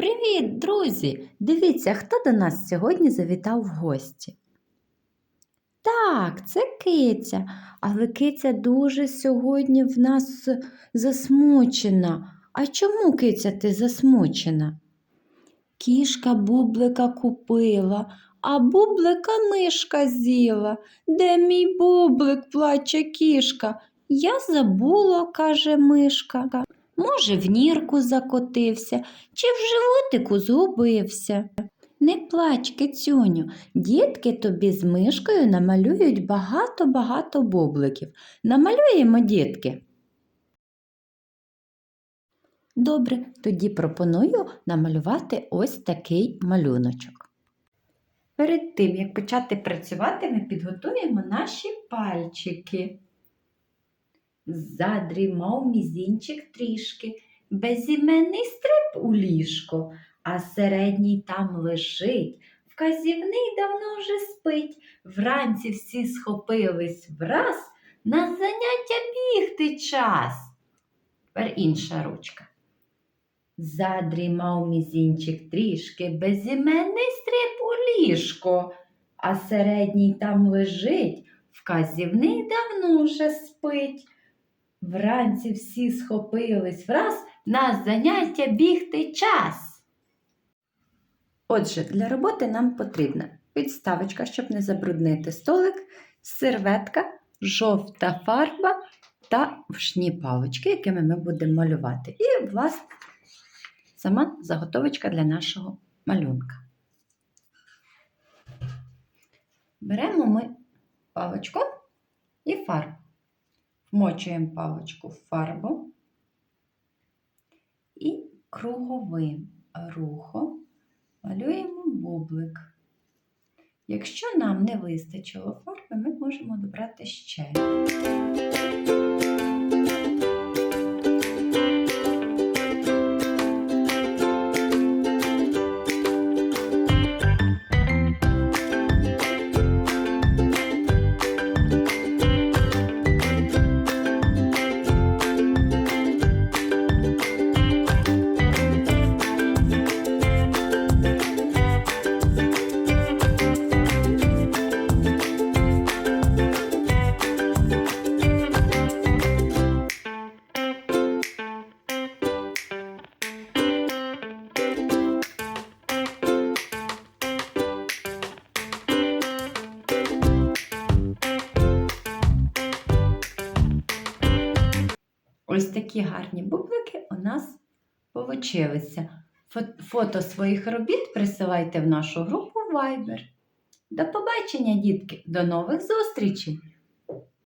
Привіт, друзі! Дивіться, хто до нас сьогодні завітав в гості. Так, це киця, але киця дуже сьогодні в нас засмучена. А чому киця ти засмучена? Кішка бублика купила, а бублика мишка з'їла. Де мій бублик, плаче кішка. Я забула, каже мишка. Може, в нірку закотився, чи в животику згубився. Не плач, кицюню, дітки тобі з мишкою намалюють багато-багато бубликів. Намалюємо, дітки. Добре, тоді пропоную намалювати ось такий малюночок. Перед тим, як почати працювати, ми підготуємо наші пальчики. Задрімав мізінчик трішки, безіменний стрип у ліжко, а середній там лежить. Вказівний давно вже спить. Вранці всі схопились враз, на заняття бігти час. Тепер інша ручка. Задрімав мізінчик трішки, безіменний стрип у ліжко, а середній там лежить, вказівний давно вже спить. Вранці всі схопились враз, на заняття бігти час. Отже, для роботи нам потрібна підставочка, щоб не забруднити столик, серветка, жовта фарба та вшні палички, якими ми будемо малювати. І, власне, сама заготовочка для нашого малюнка. Беремо ми паличку і фарбу. Вмочуємо паличку в фарбу і круговим рухом малюємо бублик. Якщо нам не вистачило фарби, ми можемо добрати ще. Ось такі гарні бублики у нас получилися. Фото своїх робіт присилайте в нашу групу Viber. До побачення, дітки! До нових зустрічей!